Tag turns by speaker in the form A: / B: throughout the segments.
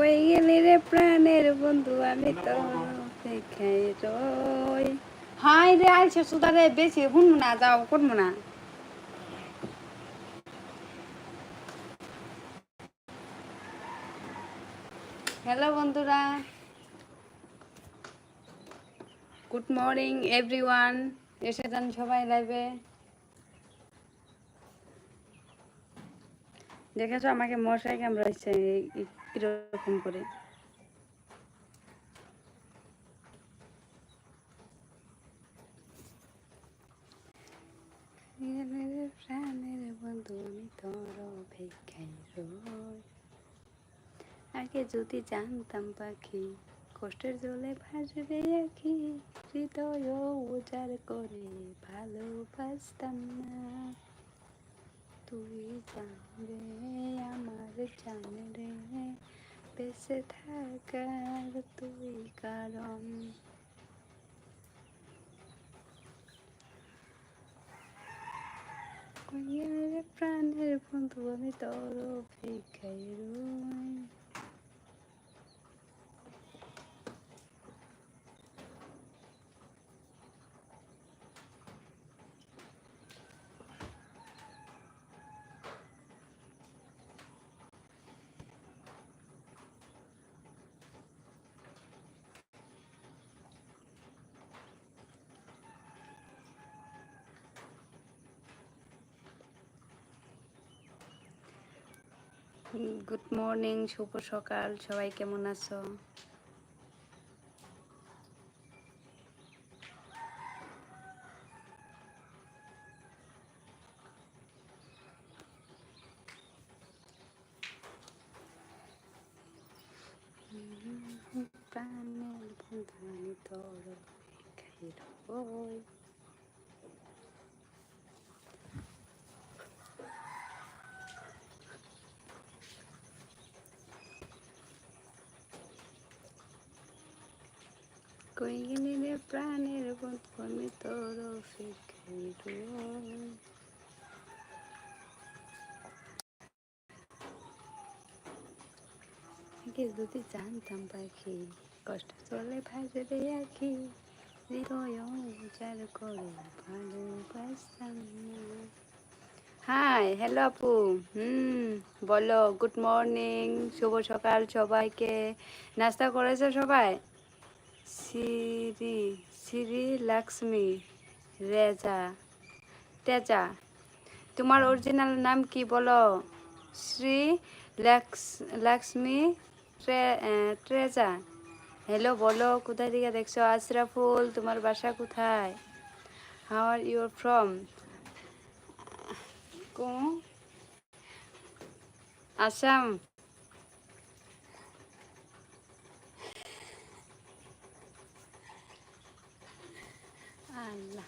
A: কই রে প্রাণের বন্ধু আমি তো রই। হাই রে বেশি শুনব না, যাও করব না। হ্যালো বন্ধুরা। গুড মর্নিং এভরিওয়ান, এসে যান সবাই লাইভে। দেখেছ আমাকে মশাই কামড়াইছে কীরকম করে? প্রাণের বন্ধু আমি তোর অপেক্ষায় রই। আগে যদি জানতাম পাখি, কষ্টের জলে ভাসবে আখি, হৃদয় উজাড় করে ভালোবাসতাম না। তুই জানবে আমার জানরে বেঁচে থাকার তুই কারণ। প্রাণের বন্ধু আমি তোর অপেক্ষায় রই। গুড মর্নিং শুভ সকাল সবাই কেমন আছো? প্রাণের বন্ধু তোর অপেক্ষায় কই গেলি রে প্রাণের বন্ধু আমি তোর যদি জানতাম পাখি, কষ্ট চলে ভাসবে আখি, হৃদয় উজাড় করে ভালোবাসতাম হাই, হ্যালো আপু, হুম, বলো, গুড মর্নিং, শুভ সকাল সবাইকে। নাস্তা করেছে সবাই? শ্রী শ্রী লক্ষ্মী রেজা, তেজা, তোমার অরিজিনাল নাম কি বলো? শ্রী লক্ষ্মী ট্রে- ট্রেজা। হ্যালো বলো, কোথায় থেকে দেখছ? আশরাফুল তোমার বাসা কোথায়? How are your from Assam আল্লাহ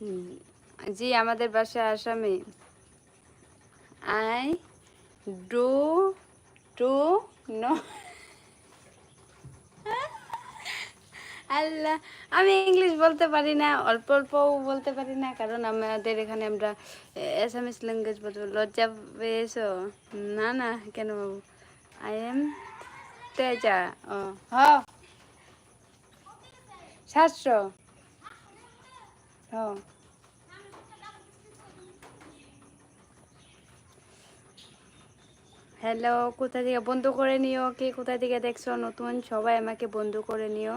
A: হুম, জি, আমাদের বাসা আসামে আই ডু টু নো। আল্লাহ, আমি ইংলিশ বলতে পারি না, অল্প অল্প বলতে পারি না, কারণ আমাদের এখানে আমরা এসামিস ল্যাঙ্গুয়েজ বলতে লজ্জা পেয়েছ? না না, কেন বাবু? আই এম তেজা ও, হ। সাতশো হ। হ্যালো কোথা থেকে? বন্ধু করে নিও। কে কোথা থেকে দেখছ? নতুন? সবাই আমাকে বন্ধু করে নিও।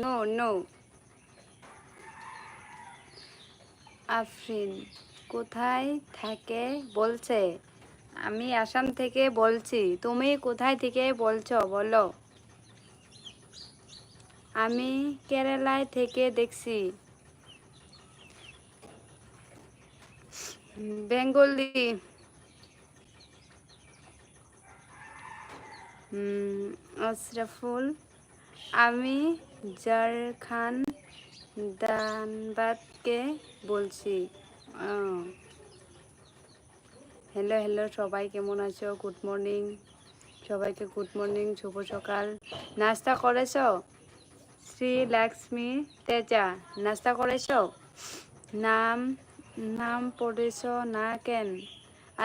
A: নো নো আফরিন, কোথায় থাকে? বলছে। আমি আসাম থেকে বলছি। তুমি কোথায় থেকে বলছো? বলো। আমি কেরালায় থেকে দেখছি। বেঙ্গলি। আশরাফুল আমি জারখান দানবাদকে বলছি। হ্যালো হ্যালো সবাই কেমন আছো? গুড মর্নিং সবাইকে গুড মর্নিং শুভ সকাল। নাস্তা করেছ? শ্রী লক্ষ্মী তেজা, নাস্তা করেছ? নাম নাম পড়েছ না কেন?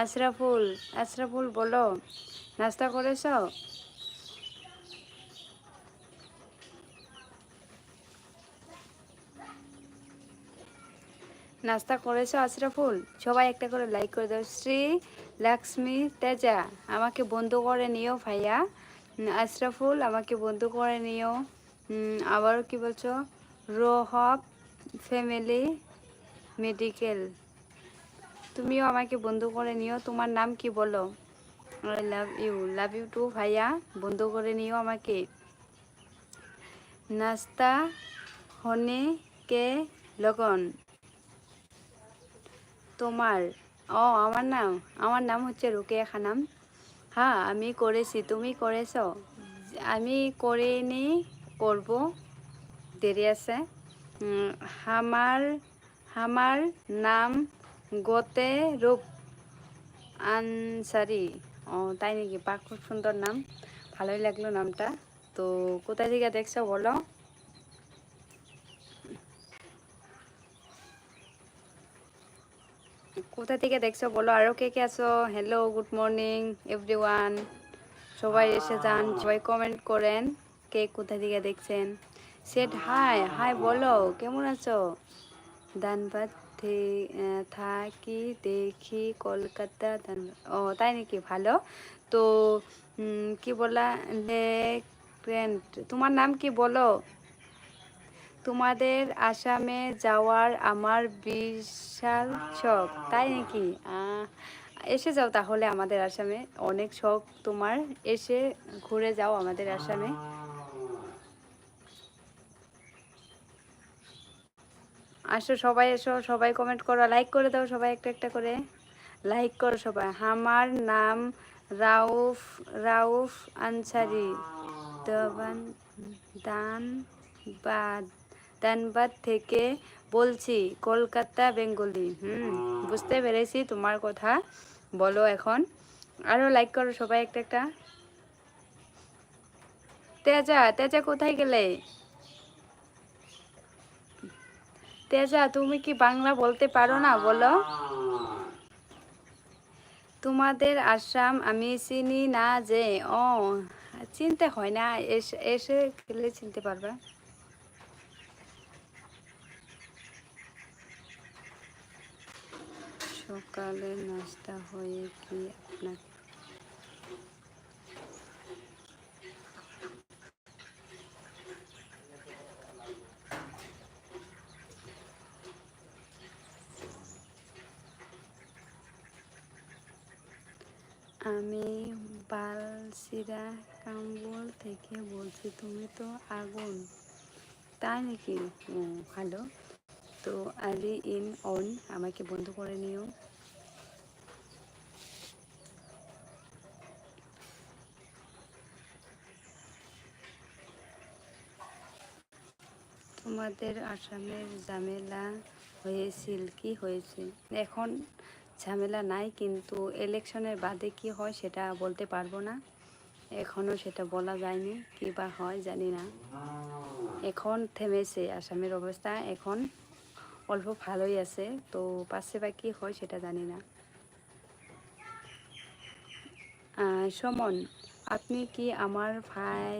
A: আশরাফুল আশরাফুল বলো। নাস্তা করেছ? নাস্তা করেছ আশরাফুল? সবাই একটা করে লাইক করে দাও। শ্রী লক্ষ্মী তেজা, আমাকে বন্ধু করে নিও ভাইয়া। আশরাফুল, আমাকে বন্ধু করে নিও। আবার কি বলছো? রোহব ফ্যামিলি মেডিকেল। তুমিও আমাকে বন্ধু করে নিও। তোমার নাম কি বলো? I love you. Love you too ভাইয়া। বন্ধু করে নিও আমাকে। নাস্তা, হনে কে লগন? তোমার। ও, আমার নাম। আমার নাম হচ্ছে রুকেয়া খানাম। হ্যাঁ আমি করেছি। তুমি করেছ? আমি করে নি করব। দেরি আছে। আমার আমার নাম গোতে রূপ আনসারি। ও, তাই নাকি? বা খুব সুন্দর নাম। ভালোই লাগল নামটা। তো কোথায় থেকে দেখছ বলো? কোথা থেকে দেখছ বলো? আরও কে কে আছো? হ্যালো গুড মর্নিং এভরিওয়ান সবাই এসে যান, সবাই কমেন্ট করেন, কে কোথা থেকে দেখছেন? সেট হাই হাই বলো, কেমন আছো? ধানবাদ থাকি দেখি কলকাতা ও, তাই নাকি? ভালো। তো কি বলা তোমার নাম কি বলো? তোমাদের আসামে যাওয়ার আমার বিশাল শখ, তাই নাকি? এসে যাও তাহলে আমাদের আসামে। অনেক শখ তোমার। এসে ঘুরে যাও আমাদের আসামে। আসো সবাই এসো, সবাই কমেন্ট করো লাইক করে দাও সবাই একটা একটা করে। লাইক করো সবাই। আমার নাম রাউফ রাউফ আনসারি। দবান দানবাদ দানবাদ থেকে বলছি, কলকাতা, বেঙ্গলি। হুম, বুঝতে পেরেছি তোমার কথা। বলো এখন। আরও লাইক করো সবাই একটা একটা। তেজা তেজা কোথায় গেলে? তেজা, তুমি কি বাংলা বলতে পারো না? বলো। তোমাদের আসাম, আমি চিনি না যে, ও, চিনতে হয় না, এসে এসে গেলে চিনতে পারবা। সকালে নাস্তা হয়ে কি আপনার আমি বালসিরা কাম্বল থেকে বলছি, তুমি তো আগুন। তাই নাকি? ভালো তো আলি ইন অন, আমাকে বন্ধ করে নিও। তোমাদের আসামের ঝামেলা হয়েছিল, কি হয়েছে? এখন ঝামেলা নাই, কিন্তু ইলেকশনের বাদে কি হয় সেটা বলতে পারব না। এখনও সেটা বলা যায়নি, কী বা হয় জানি না। এখন থেমেছে আসামের অবস্থা, এখন অল্প ভালোই আছে, তো পাশে বা কী হয় সেটা জানি না। সমন, আপনি কি আমার ভাই,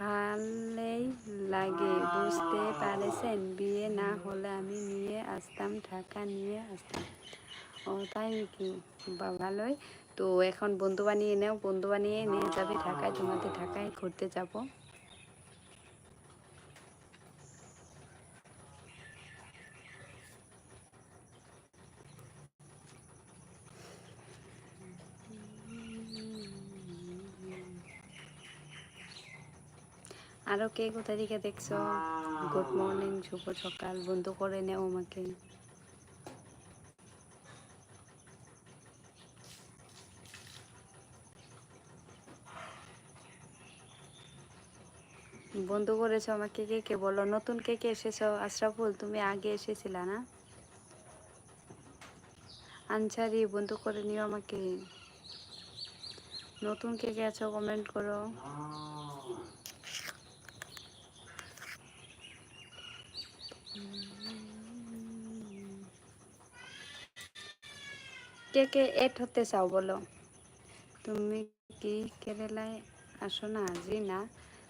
A: ভালোই লাগে বুঝতে পারেছেন? বিয়ে না হলে আমি নিয়ে আসতাম, ঢাকা নিয়ে আসতাম। ও, তাই নাকি? বা ভালোই। তো এখন বন্ধু বানিয়ে নেও, বন্ধু বানিয়ে নিয়ে যাবে ঢাকায়, তোমাদের ঢাকায় ঘুরতে যাব। আরও কে কোথা থেকে দেখছ? গুড মর্নিং, শুভ সকাল। বন্ধু করে নেও আমাকে। বন্ধু করেছ আমাকে কে কে বলো? নতুন কে কে এসেছ? আশরাফুল, তুমি আগে এসেছিলা না? আনসারি, বন্ধু করে নিও আমাকে। নতুন কে কে আছো কমেন্ট করো। কে কে এড হতে চাও বলো? তুমি কি কেরালায় আসো না? আজি না।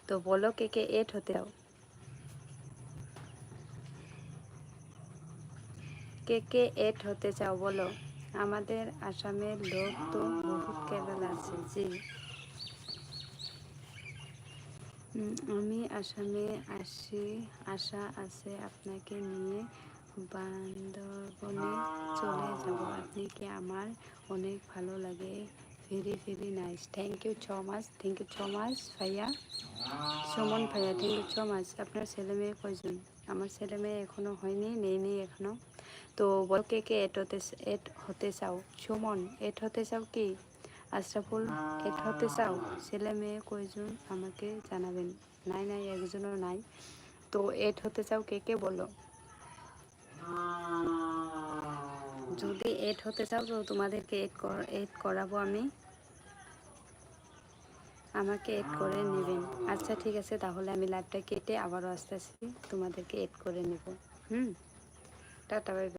A: তো বলো কে কে এড হতে চাও। কে কে এড হতে চাও বলো। আমাদের আসামের লোক তো বহুত কেরালা আছে, জি। আমি আসামে আসি, আশা আছে আপনাকে নিয়ে বান্দরবনে চলে যাব। আপনি কি আমার অনেক ভালো লাগে? Very very nice thank you ছ মাস থ্যাংক ইউ ছ মাস ভাইয়া সুমন ভাইয়া থ্যাংক ইউ ছ মাস আপনার ছেলে মেয়ে কয়জন? আমার ছেলে মেয়ে এখনও হয়নি, নেই নেই এখনও। তো বল কে কে এড হতে এড হতে চাও? সুমন এড হতে চাও কি? আশরাফুল এড হতে চাও? ছেলে মেয়ে কয়জন? আমাকে জানাবেন। নাই নাই, একজনও নাই। তো এড হতে চাও কে কে বলো? যদি এড হতে চাও, তো তোমাদেরকে এড এড করাবো আমি। আমাকে এড করে নেবেন আচ্ছা ঠিক আছে, তাহলে আমি লাইভটা কেটে আবারও আস্তে আস্তে তোমাদেরকে এড করে নেব। হুম? Ta-ta bye.